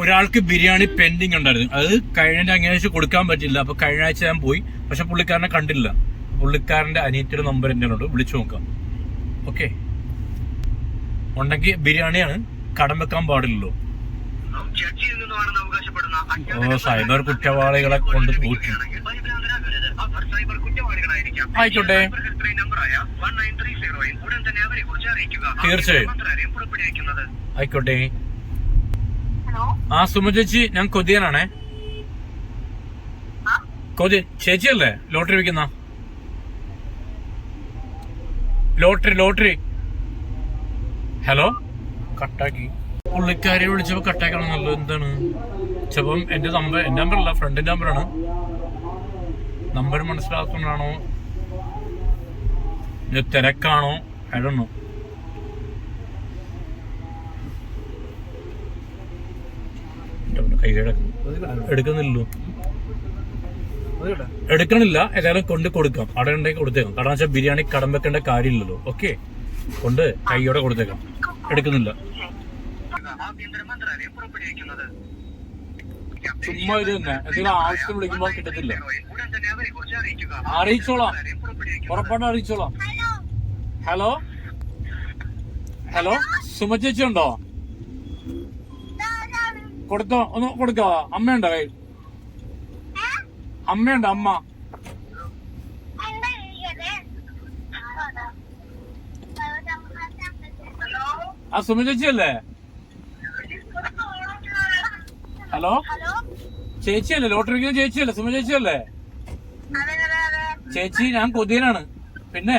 ഒരാൾക്ക് ബിരിയാണി പെൻഡിങ് ഉണ്ടായിരുന്നു. അത് കഴിഞ്ഞ അങ്ങനെ കൊടുക്കാൻ പറ്റില്ല അപ്പൊ കഴിഞ്ഞ ആഴ്ച ഞാൻ പോയി. പക്ഷെ പുള്ളിക്കാരനെ കണ്ടില്ല പുള്ളിക്കാരന്റെ അനിയത്തിയുടെ നമ്പർ എന്റെ ഉണ്ട് വിളിച്ചു നോക്കാം. ഓക്കെ ഉണ്ടെങ്കിൽ ബിരിയാണിയാണ് കടം വെക്കാൻ പാടില്ലല്ലോ. ഓ സൈബർ കുറ്റവാളികളെ കൊണ്ട് കുറ്റവാളികളായിരിക്കാം ആയിക്കോട്ടെ. തീർച്ചയായും. ആയിക്കോട്ടെ. ആ സുമ ചേച്ചി ഞാൻ കൊതിയനാണേ? കൊതി. ചേച്ചിയല്ലേ ലോട്ടറി വിൽക്കുന്ന? Lottery lottery. ഹലോ? കട്ടാക്കി. പുള്ളിക്കാരെ വിളിച്ചപ്പോ നല്ലത് എന്താണ്? ചിലപ്പം എന്റെ നമ്പർ എന്റെ നമ്പർ അല്ല ഫ്രണ്ടിന്റെ നമ്പറാണ് നമ്പർ മനസ്സിലാക്കുന്നതാണോ? തിരക്കാണോ? അതൊന്നോ എടുക്കുന്നില്ലല്ലോ. എടുക്കണില്ല ഏതായാലും കൊണ്ട് കൊടുക്കാം. അവിടെ ഉണ്ടെങ്കിൽ കൊടുത്തേക്കാം. കാരണം വെച്ചാൽ ബിരിയാണി കടം വെക്കേണ്ട കാര്യമില്ലല്ലോ. ഓക്കെ? കൊണ്ട് കൈയോടെ കൊടുത്തേക്കാം. എടുക്കുന്നില്ല. ചുമ്മാ ഇത് തന്നെ. എന്തെങ്കിലും ആവശ്യം വിളിക്കുമ്പോൾ കിട്ടത്തില്ല. അറിയിച്ചോളാം. മന്ത്രാലയം അറിയിച്ചോളാം. ഹലോ ഹലോ സുമ ചേച്ചി ഉണ്ടോ? കൊടുത്തോ ഒന്ന് കൊടുക്കാവോ അമ്മയുണ്ടോ കയ്യിൽ? അമ്മയുണ്ടോ അമ്മ? ആ സുമ ചേച്ചി അല്ലേ ഹലോ ഹലോ? ചേച്ചിയല്ലേ ലോട്ടറി വിൽക്കുന്ന ചേച്ചിയല്ലേ സുമ ചേച്ചിയല്ലേ. ചേച്ചി ഞാൻ കൊതിയനാണ് പിന്നെ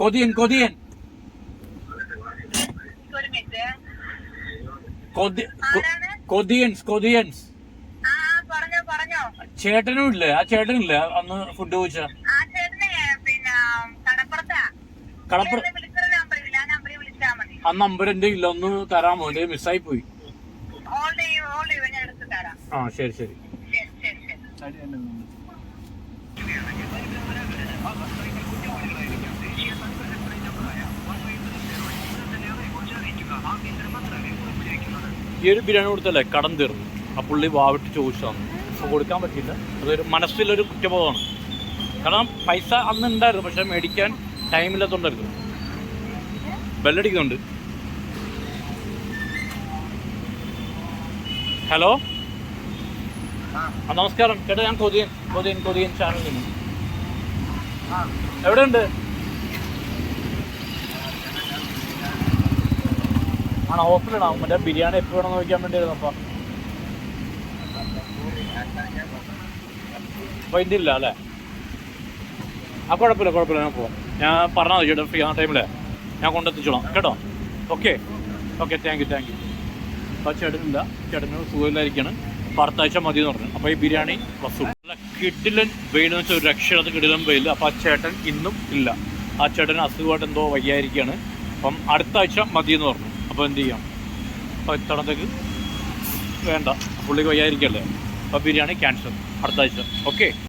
കൊതിയൻ കൊതിയൻ കൊതി? കൊതിയൻസ് കൊതിയൻസ്. ആ, പറഞ്ഞോ, പറഞ്ഞോ. ചേട്ടനും ഇല്ലേ? ആ ചേട്ടനില്ലേ? അന്ന് ഫുഡ് ചോദിച്ച ആ ചേട്ടനെ പിന്നെ കടപ്പുറത്താ. കടപ്പുറ ആ നമ്പറിൽ വിളിച്ചാ മതി. ആ നമ്പർ എന്റെ ഇല്ല. ഒന്ന് തരാമോ എന്റെ മിസ്സായി പോയി. ആ ശരി ശരി. ശരി ശരി ശരി. ഈ ഒരു ബിരിയാണി കൊടുത്തല്ലേ? കടം തീർന്നു. ആ പുള്ളി വാവിട്ട് ചോദിച്ചതാണ് അപ്പൊ കൊടുക്കാൻ പറ്റില്ല അതൊരു മനസ്സിലൊരു കുറ്റബോധമാണ്. കാരണം പൈസ അന്ന് ഉണ്ടായിരുന്നു. പക്ഷെ മേടിക്കാൻ ടൈമില്ലാത്തതുകൊണ്ടായിരുന്നു ബെല്ലടിക്കുന്നുണ്ട്. ഹലോ? ആ നമസ്കാരം. ചേട്ടാ ഞാൻ കൊതിയൻ കൊതിയൻ കൊതിയൻ ചാനലിൽ നിന്ന്. എവിടെയുണ്ട്? ആണോ ഹോസ്റ്റലിലാണോ മറ്റേ ബിരിയാണി എപ്പോൾ വേണം നോക്കാൻ വേണ്ടിയായിരുന്നു അപ്പം. അപ്പോൾ ഇതില്ല അല്ലേ? ആ കുഴപ്പമില്ല കുഴപ്പമില്ല ഞാൻ പോവാം. ഞാൻ പറഞ്ഞാൽ മതി ഫ്രീ ആ ടൈമിൽ ഞാൻ കൊണ്ടെത്തിച്ചോളാം കേട്ടോ? Okay okay thank you thank you അപ്പോൾ ചേട്ടനില്ല. ചേട്ടന് സുഖമില്ലായിരിക്കാണ്. ആഴ്ച മതി എന്ന് പറഞ്ഞു. അപ്പോൾ ഈ ബിരിയാണി പ്ലസ് നല്ല കിടിലൻ വെയിൽ എന്ന് വെച്ചാൽ ഒരു രക്ഷയില്ലാത്ത കിടിലൻ വെയിൽ. അപ്പോൾ ആ ചേട്ടൻ ഇന്നും ഇല്ല. ആ ചേട്ടന് അസുഖമായിട്ട് എന്തോ വയ്യായിരിക്കാണ്. അപ്പം അടുത്ത ആഴ്ച മതി എന്ന് പറഞ്ഞു. അപ്പോൾ എന്ത് ചെയ്യാം? അപ്പോൾ ഇത്തവണത്തേക്ക് വേണ്ട. പുള്ളിക്ക് വയ്യായിരിക്കല്ലേ അപ്പോൾ ബിരിയാണി ക്യാൻസൽ. അടുത്ത ആഴ്ച. ഓക്കെ.